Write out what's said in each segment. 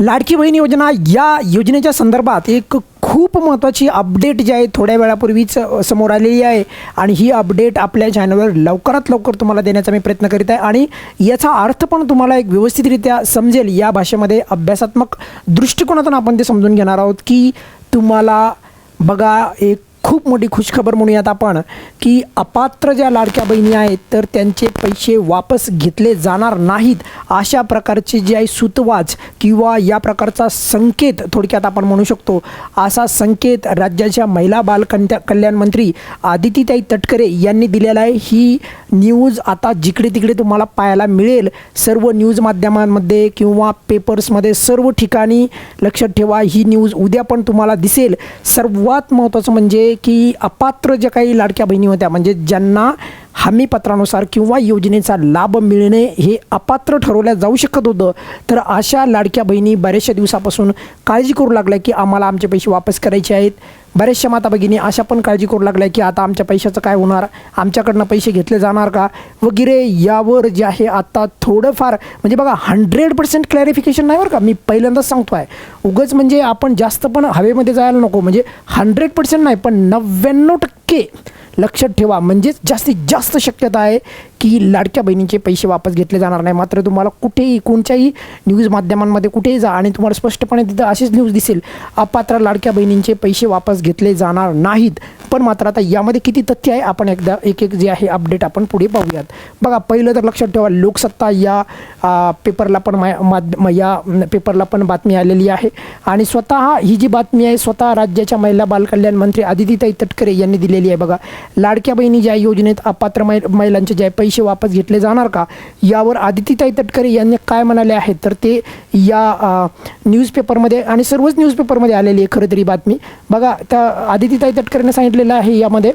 लाडकी बहीण योजना या योजनेच्या संदर्भात एक खूप महत्त्वाची अपडेट जी आहे थोड्या वेळापूर्वीच समोर आलेली आहे. आणि ही अपडेट आपल्या चॅनलवर लवकरात लवकर तुम्हाला देण्याचा मी प्रयत्न करीत आहे. आणि याचा अर्थ पण तुम्हाला एक व्यवस्थितरित्या समजेल. या भाषेमध्ये अभ्यासात्मक दृष्टिकोनातून आपण ते समजून घेणार आहोत की तुम्हाला बघा एक खूप मोठी खुशखबर म्हणूयात आपण की अपात्र ज्या लाडक्या बहिणी आहेत तर त्यांचे पैसे वापस घेतले जाणार नाहीत. अशा प्रकारचे जे आहे सुतवाच किंवा या प्रकारचा संकेत थोडक्यात आपण म्हणू शकतो. असा संकेत राज्याच्या महिला बालकन्या कल्याण मंत्री आदितीताई तटकरे यांनी दिलेला आहे. ही न्यूज आता जिकडे तिकडे तुम्हाला पाहायला मिळेल. सर्व न्यूज माध्यमांमध्ये किंवा पेपर्समध्ये सर्व ठिकाणी लक्षात ठेवा. ही न्यूज उद्या पण तुम्हाला दिसेल. सर्वात महत्त्वाचं म्हणजे की अपात्र ज्या काही लाडक्या बहिणी होत्या म्हणजे ज्यांना हमीपत्रानुसार किंवा योजनेचा लाभ मिळणे हे अपात्र ठरवल्या जाऊ शकत होतं. तर अशा लाडक्या बहिणी बऱ्याचशा दिवसापासून काळजी करू लागल्या की आम्हाला आमचे पैसे वापस करायचे आहेत. बऱ्याचशा माता भगिनी अशा पण काळजी करू लागल्या की आता आमच्या पैशाचं काय होणार? आमच्याकडनं पैसे घेतले जाणार का? वगैरे यावर जे आहे आता थोडंफार म्हणजे बघा हंड्रेड पर्सेंट क्लॅरिफिकेशन नाही बरं का? मी पहिल्यांदाच सांगतो आहे उगंच म्हणजे आपण जास्त पण हवेमध्ये जायला नको. म्हणजे हंड्रेड पर्सेंट नाही पण नव्याण्णव टक्के लक्षात ठेवा. म्हणजेच जास्तीत जास्त शक्यता आहे की लाडक्या बहिणींचे पैसे वापस घेतले जाणार नाही. मात्र तुम्हाला कुठेही कोणत्याही न्यूज माध्यमांमध्ये कुठेही जा आणि तुम्हाला स्पष्टपणे तिथं अशीच न्यूज दिसेल अपात्र लाडक्या बहिणींचे पैसे वापस घेतले जाणार नाहीत. पण मात्र आता यामध्ये किती तथ्य आहे आपण एकदा एक एक जे आहे अपडेट आपण पुढे पाहूयात. बघा पहिलं तर लक्षात ठेवा लोकसत्ता या पेपरला पण मा- माध्य या पेपरला पण बातमी आलेली आहे. आणि स्वतः ही जी बातमी आहे स्वतः राज्याच्या महिला बालकल्याण मंत्री आदितीताई तटकरे यांनी दिलेली आहे. बघा लाडक्या बहिणी ज्या योजनेत अपात्र महिलांचे जे पैसे वापस घेतले जाणार का? यावर आदितीताई तटकरे यांनी काय म्हणाले आहेत तर ते या न्यूजपेपरमध्ये आणि सर्वच न्यूजपेपरमध्ये आलेली आहे खरं तरी बातमी. बघा त्या आदितीताई तटकरेने सांगितलेलं आहे यामध्ये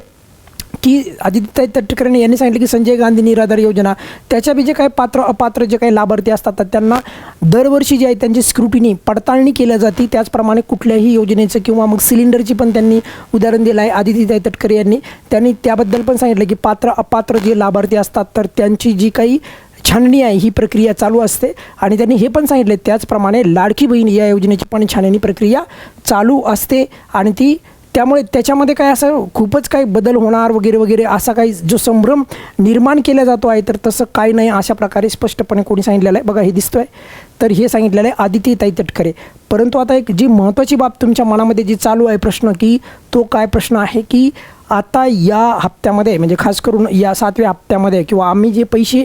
की आदित्यताई तटकरे यांनी सांगितलं की संजय गांधी निराधार योजना त्याच्या बी जे काही पात्र अपात्र जे काही लाभार्थी असतात तर त्यांना दरवर्षी जे आहे त्यांची स्क्रुटिनी पडताळणी केल्या जाते. त्याचप्रमाणे कुठल्याही योजनेचं किंवा मग सिलेंडरची पण त्यांनी उदाहरण दिलं आहे. आदित्यताई तटकरे यांनी त्यांनी त्याबद्दल पण सांगितलं की पात्र अपात्र जे लाभार्थी असतात तर त्यांची जी काही छाननी आहे ही प्रक्रिया चालू असते. आणि त्यांनी हे पण सांगितले त्याचप्रमाणे लाडकी बहीण या योजनेची पण छाननी प्रक्रिया चालू असते. आणि ती त्यामुळे त्याच्यामध्ये काय असं खूपच काही बदल होणार वगैरे वगैरे असा काही जो संभ्रम निर्माण केला जातो आहे तर तसं काही नाही अशा प्रकारे स्पष्टपणे कोणी सांगितलेलं आहे. बघा हे दिसतो आहे तर हे सांगितलेलं आहे आदिती ताई तटकरे. परंतु आता एक जी महत्त्वाची बाब तुमच्या मनामध्ये जी चालू आहे प्रश्न की तो काय प्रश्न आहे की आता या हप्त्यामध्ये म्हणजे खास करून या सातव्या हप्त्यामध्ये किंवा आम्ही जे पैसे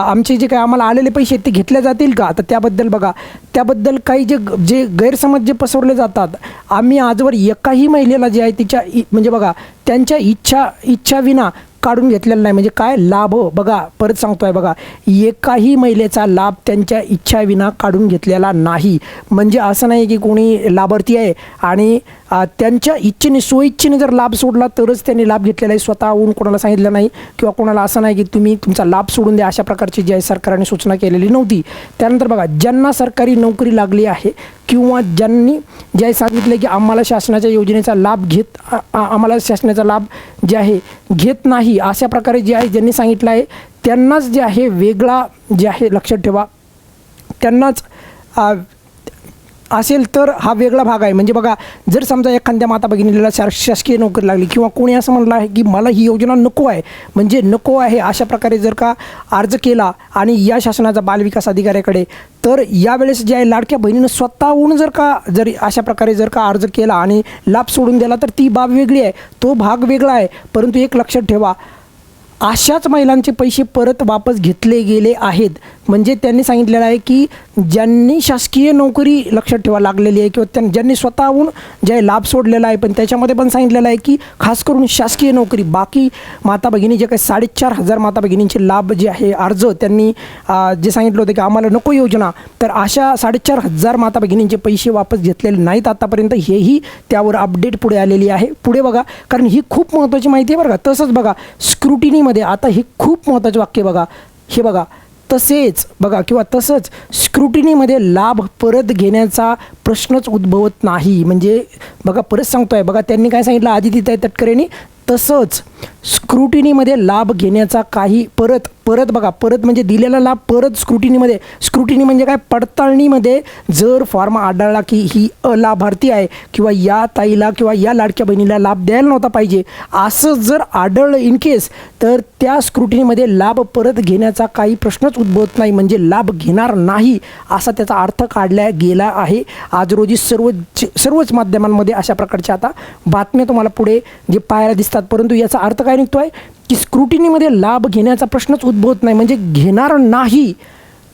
आमचे जे काय आम्हाला आलेले पैसे आहेत ते घेतले जातील का? तर त्याबद्दल बघा. त्याबद्दल काही जे जे गैरसमज जे पसरले जातात आम्ही आजवर एकाही महिलेला जे आहे तिच्या इ- म्हणजे बघा त्यांच्या इच्छा इच्छाविना काढून घेतलेला नाही. म्हणजे काय लाभ? बघा परत सांगतोय बघा. एकाही महिलेचा लाभ त्यांच्या इच्छाविना काढून घेतलेला नाही. म्हणजे असं नाही की कोणी लाभार्थी आहे आणि त्यांच्या इच्छेने स्वइच्छेने जर लाभ सोडला तरच त्यांनी लाभ घेतलेला आहे. स्वतःहून कोणाला सांगितलं नाही किंवा कोणाला असं नाही की तुम्ही तुमचा लाभ सोडून द्या अशा प्रकारची जी आहे सरकारने सूचना केलेली नव्हती. त्यानंतर बघा ज्यांना सरकारी नोकरी लागली आहे किंवा ज्यांनी जे आहे सांगितलं की आम्हाला शासनाच्या योजनेचा लाभ घेत आम्हाला शासनाचा लाभ जे आहे घेत नाही अशा प्रकारे जे आहे ज्यांनी सांगितलं आहे त्यांनाच जे आहे वेगळा जे आहे लक्षात ठेवा. त्यांनाच असेल तर हा वेगळा भाग आहे. म्हणजे बघा जर समजा एखाद्या माता भगिनीला शा शासकीय नोकरी लागली किंवा कोणी असं म्हणलं आहे की मला ही योजना नको आहे म्हणजे नको आहे अशा प्रकारे जर का अर्ज केला आणि या शासनाचा बालविकास अधिकाऱ्याकडे तर यावेळेस जे आहे लाडक्या बहिणीनं स्वतःहून जर का जर अशा प्रकारे जर का अर्ज केला आणि लाभ सोडून दिला तर ती बाब वेगळी आहे. तो भाग वेगळा आहे परंतु एक लक्षात ठेवा अशाच महिलांचे पैसे परत वापस घेतले गेले आहेत. म्हणजे त्यांनी सांगितलेलं आहे की ज्यांनी शासकीय नोकरी लक्षात ठेवा लागलेली आहे किंवा त्यां ज्यांनी स्वतःहून जे आहे लाभ सोडलेला आहे. पण त्याच्यामध्ये पण सांगितलेलं आहे की खास करून शासकीय नोकरी बाकी माता भगिनी जे काही साडेचार हजार माता भगिनींचे लाभ जे आहे अर्ज त्यांनी जे सांगितलं होतं की आम्हाला नको योजना तर अशा साडेचार हजार माता भगिनींचे पैसे वापस घेतलेले नाहीत आतापर्यंत. हेही त्यावर अपडेट पुढे आलेली आहे. पुढे बघा कारण ही खूप महत्त्वाची माहिती आहे बरं का. तसंच बघा मध्ये आता हे खूप महत्त्वाचे वाक्य बघा. हे बघा तसेच बघा किंवा तसंच स्क्रुटिनीमध्ये लाभ परत घेण्याचा प्रश्नच उद्भवत नाही. म्हणजे बघा परत सांगतोय. बघा त्यांनी काय सांगितलं? आदितीताई तटकरेंनी तसंच स्क्रुटिनीमध्ये लाभ घेण्याचा काही परत परत बघा परत म्हणजे दिलेला लाभ परत स्क्रुटिनीमध्ये. स्क्रुटिनी म्हणजे काय? पडताळणीमध्ये जर फॉर्म आढळला की ही अलाभार्थी आहे किंवा या ताईला किंवा या लाडक्या बहिणीला लाभ द्यायला नव्हता पाहिजे. असं जर आढळलं इन केस तर त्या स्क्रुटिनीमध्ये लाभ परत घेण्याचा काही प्रश्नच उद्भवत नाही. म्हणजे लाभ घेणार नाही असा त्याचा अर्थ काढला गेला आहे. आज रोजी सर्व सर्वच माध्यमांमध्ये अशा प्रकारच्या आता बातम्या तुम्हाला पुढे जे पाहायला दिसतात. परंतु याचा अर्थ काय निघतो आहे की स्क्रुटिनीमध्ये लाभ घेण्याचा प्रश्नच उद्भवत नाही. म्हणजे घेणार नाही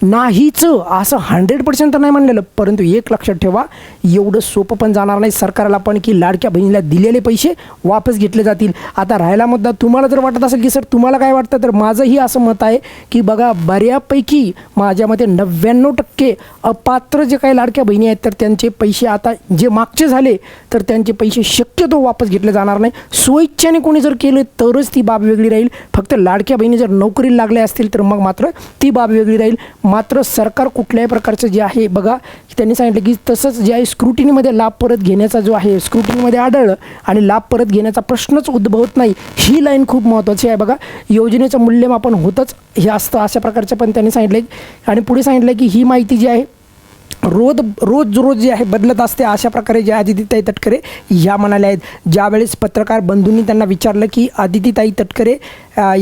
नाहीच. असं हंड्रेड पर्सेंट तर नाही म्हणलेलं परंतु एक लक्षात ठेवा एवढं सोपं पण जाणार नाही सरकारला पण की लाडक्या बहिणीला दिलेले पैसे वापस घेतले जातील. आता राहिला मुद्दा तुम्हाला जर वाटत असेल की सर तुम्हाला काय वाटतं? तर माझंही असं मत आहे की बघा बऱ्यापैकी माझ्या मते नव्याण्णव टक्के अपात्र जे काही लाडक्या बहिणी आहेत तर त्यांचे पैसे आता जे मागचे झाले तर त्यांचे पैसे शक्यतो वापस घेतले जाणार नाही. स्वेच्छेने कोणी जर केले तरच ती बाब वेगळी राहील. फक्त लाडक्या बहिणी जर नोकरीला लागल्या असतील तर मग मात्र ती बाब वेगळी राहील. मात्र सरकार कुठल्याही प्रकारचं जे आहे बघा त्यांनी सांगितलं की तसंच जे आहे स्क्रुटिनीमध्ये लाभ परत घेण्याचा जो आहे स्क्रुटिनीमध्ये आढळलं आणि लाभ परत घेण्याचा प्रश्नच उद्भवत नाही ही लाईन खूप महत्त्वाची आहे. बघा योजनेचं मूल्यमापन होतंच हे असतं अशा प्रकारचं पण त्यांनी सांगितलं आणि पुढे सांगितलं की ही माहिती जी आहे रोज रोज रोज जे आहे बदलत असते अशा प्रकारे जे आदितीताई तटकरे ह्या म्हणाल्या आहेत. ज्यावेळेस पत्रकार बंधूंनी त्यांना विचारलं की आदितीताई तटकरे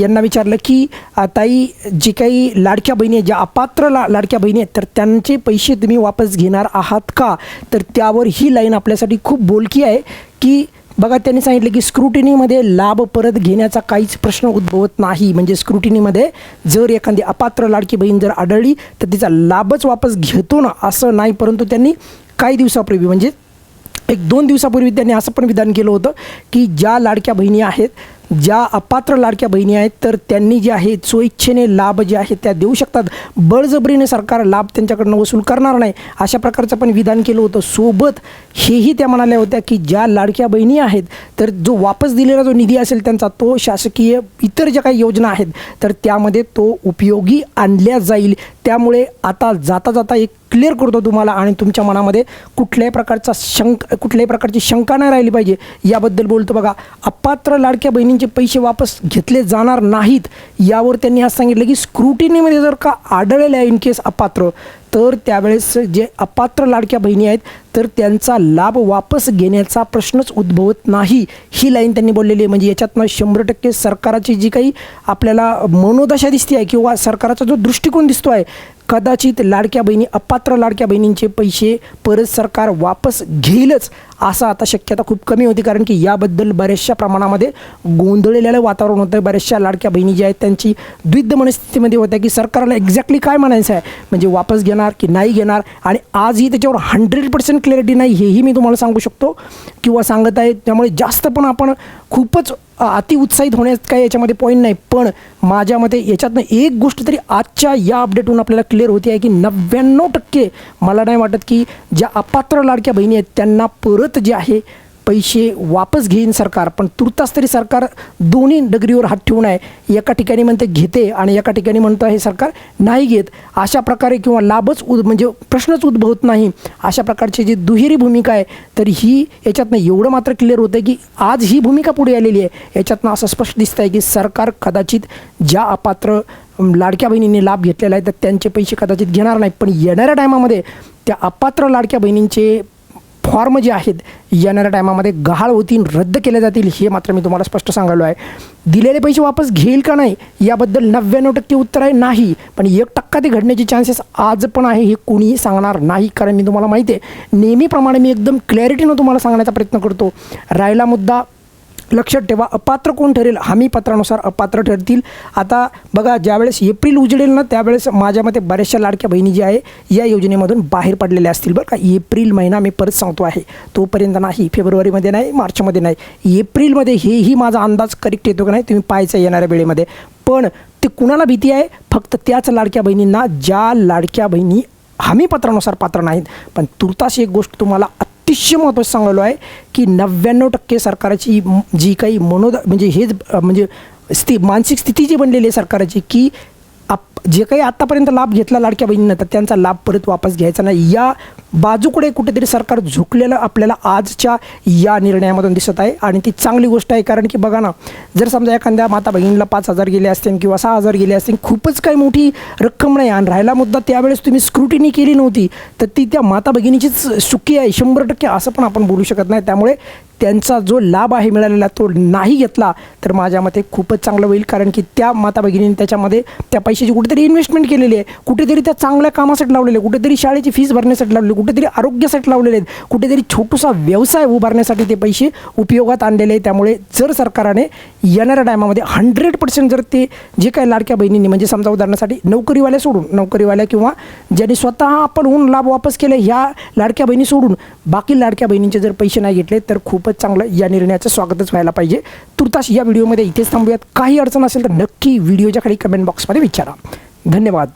यांना विचारलं की ताई जे काही लाडक्या बहिणी आहेत ज्या अपात्र ला लाडक्या बहिणी आहेत तर त्यांचे पैसे तुम्ही वापस घेणार आहात का? तर त्यावर ही लाईन आपल्यासाठी खूप बोलकी आहे की बघा त्यांनी सांगितलं की स्क्रुटिनीमध्ये लाभ परत घेण्याचा काहीच प्रश्न उद्भवत नाही. म्हणजे स्क्रुटिनीमध्ये जर एखादी अपात्र लाडकी बहीण जर आढळली तर तिचा लाभच वापस घेतो ना असं नाही. परंतु त्यांनी काही दिवसापूर्वी म्हणजे एक दोन दिवसापूर्वी त्यांनी असं पण विधान केलं होतं की ज्या लाडक्या बहिणी आहेत ज्या अपात्र लाडक्या बहिणी आहेत तर त्यांनी जे आहे स्वइच्छेने लाभ जे आहेत त्या देऊ शकतात. बळजबरीने सरकार लाभ त्यांच्याकडनं वसूल करणार नाही अशा प्रकारचं पण विधान केलं होतं. सोबत हेही त्या म्हणाल्या होत्या की ज्या लाडक्या बहिणी आहेत तर जो वापस दिलेला जो निधी असेल त्यांचा तो शासकीय इतर ज्या काही योजना आहेत तर त्यामध्ये तो उपयोगी आणल्या जाईल. त्यामुळे आता जाता जाता एक क्लिअर करतो तुम्हाला आणि तुमच्या मनामध्ये कुठल्याही प्रकारचा शंक कुठल्याही प्रकारची शंका नाही राहिली पाहिजे. याबद्दल बोलतो बघा अपात्र लाडक्या बहिणींचे पैसे वापस घेतले जाणार नाहीत. यावर त्यांनी आज सांगितलं की स्क्रुटिनीमध्ये जर का आढळलेलं आहे इन केस अपात्र तर त्यावेळेस जे अपात्र लाडक्या बहिणी आहेत तर त्यांचा लाभ वापस घेण्याचा प्रश्नच उद्भवत नाही. ही लाईन त्यांनी बोललेली आहे. म्हणजे याच्यातनं शंभर टक्के सरकाराची जी काही आपल्याला मनोदशा दिसते आहे किंवा सरकारचा जो दृष्टिकोन दिसतो आहे कदाचित लाडक्या बहिणी अपात्र लाडक्या बहिणींचे पैसे परत सरकार वापस घेईलच असं आता शक्यता खूप कमी होती. कारण की याबद्दल बऱ्याचशा प्रमाणामध्ये गोंधळलेलं वातावरण होतं. बऱ्याचशा लाडक्या बहिणी ज्या आहेत त्यांची द्विध मनस्थितीमध्ये होत्या की सरकारला एक्झॅक्टली काय म्हणायचं आहे? म्हणजे वापस घेणार की नाही घेणार? आणि आजही त्याच्यावर हंड्रेड पर्सेंट क्लॅरिटी नाही हेही मी तुम्हाला सांगू शकतो. किंवा सांगत आहे त्यामुळे जास्त पण आपण खूपच अति उत्साहित होण्यात काही याच्यामध्ये पॉईंट नाही. पण माझ्या मते याच्यातनं एक गोष्ट तरी आजच्या या अपडेटहून आपल्याला क्लिअर होती आहे की नव्याण्णव टक्के मला नाही वाटत की ज्या अपात्र लाडक्या बहिणी आहेत त्यांना परत जे आहे पैसे वापस घेईन सरकार पण तुर्तास तरी सरकार दोन्ही डगरीवर हात ठेवून आहे. एका ठिकाणी म्हणते घेते आणि एका ठिकाणी म्हणतं हे सरकार नाही घेत. अशा प्रकारे किंवा लाभच उद म्हणजे प्रश्नच उद्भवत नाही. अशा प्रकारची जी दुहेरी भूमिका आहे तर ही याच्यातनं एवढं मात्र क्लिअर होतं की आज ही भूमिका पुढे आलेली आहे. याच्यातनं असं स्पष्ट दिसतं आहे की सरकार कदाचित ज्या अपात्र लाडक्या बहिणींनी लाभ घेतलेला आहे तर त्यांचे पैसे कदाचित घेणार नाही पण येणाऱ्या टायमामध्ये त्या अपात्र लाडक्या बहिणींचे फॉर्म जे आहेत येणाऱ्या टायमामध्ये गहाळ होतील रद्द केले जातील हे मात्र मी तुम्हाला स्पष्ट सांगायलो आहे. दिलेले पैसे वापस घेईल का नाही याबद्दल नव्याण्णव टक्के उत्तर आहे नाही. पण एक टक्का ते घडण्याचे चान्सेस आज पण आहे हे कोणीही सांगणार नाही कारण मी तुम्हाला माहिती आहे. नेहमीप्रमाणे मी एकदम क्लॅरिटीनं तुम्हाला सांगण्याचा प्रयत्न करतो. राहिला मुद्दा लक्षात ठेवा अपात्र कोण ठरेल? हमीपत्रानुसार अपात्र ठरतील. आता बघा ज्यावेळेस एप्रिल उजडेल ना त्यावेळेस माझ्या मते बऱ्याचशा लाडक्या बहिणी ज्या आहे या योजनेमधून बाहेर पडलेल्या असतील बरं का. एप्रिल महिना मी परत सांगतो आहे. तोपर्यंत नाही फेब्रुवारीमध्ये नाही मार्चमध्ये नाही. एप्रिलमध्ये हेही माझा अंदाज करेक्ट येतो का नाही तुम्ही पाहायचं येणाऱ्या वेळेमध्ये. पण ते कुणाला भीती आहे? फक्त त्याच लाडक्या बहिणींना ज्या लाडक्या बहिणी हमीपत्रानुसार पात्र नाहीत. पण तुर्तास एक गोष्ट तुम्हाला अतिशय महत्त्वाचं सांगलेलो आहे की नव्याण्णव टक्के सरकारची जी काही मनोद म्हणजे हेच म्हणजे स्थिती मानसिक स्थिती जी बनलेली आहे सरकारची की आप जे काही आत्तापर्यंत लाभ घेतला लाडक्या बहिणींना तर त्यांचा लाभ परत वापस घ्यायचा नाही. या बाजूकडे कुठेतरी सरकार झुकलेलं आपल्याला आजच्या या निर्णयामधून दिसत आहे. आणि ती चांगली गोष्ट आहे कारण की बघा ना जर समजा एखाद्या माता बहिणीला पाच हजार गेले असतील किंवा सहा हजार गेले असतील खूपच काही मोठी रक्कम नाही. आणि राहिला मुद्दा त्यावेळेस तुम्ही स्क्रुटिनी केली नव्हती तर ती त्या माता भगिनीचीच चुकी आहे शंभर टक्के असं पण आपण बोलू शकत नाही. त्यामुळे त्यांचा जो लाभ आहे मिळालेला तो नाही घेतला तर माझ्या मते खूपच चांगलं होईल. कारण की त्या माता भगिनीने त्याच्यामध्ये त्या पैशाची कुठेतरी इन्व्हेस्टमेंट केलेली आहे. कुठेतरी त्या चांगल्या कामासाठी लावलेले आहे कुठेतरी शाळेची फीस भरण्यासाठी लावलेली आहे, कुठेतरी आरोग्यासाठी लावलेले आहेत. कुठेतरी छोटूसा व्यवसाय उभारण्यासाठी ते पैसे उपयोगात आणलेले आहे त्यामुळे जर सरकारने येणाऱ्या टायमामध्ये हंड्रेड पर्सेंट जर ते जे काही लाडक्या बहिणींनी म्हणजे समजा उदाहरणासाठी नोकरीवाल्या सोडून नोकरीवाल्या किंवा ज्यांनी स्वतः आपण होऊन लाभ वापस केले ह्या लाडक्या बहिणी सोडून बाकी लाडक्या बहिणींचे जर पैसे नाही घेतले तर खूपच चांगलं या निर्णयाचं स्वागतच व्हायला पाहिजे. तुर्तास या व्हिडिओमध्ये इथेच थांबूयात. काही अडचण असेल तर नक्की व्हिडिओच्या खाली कमेंट बॉक्समध्ये विचारा. धन्यवाद.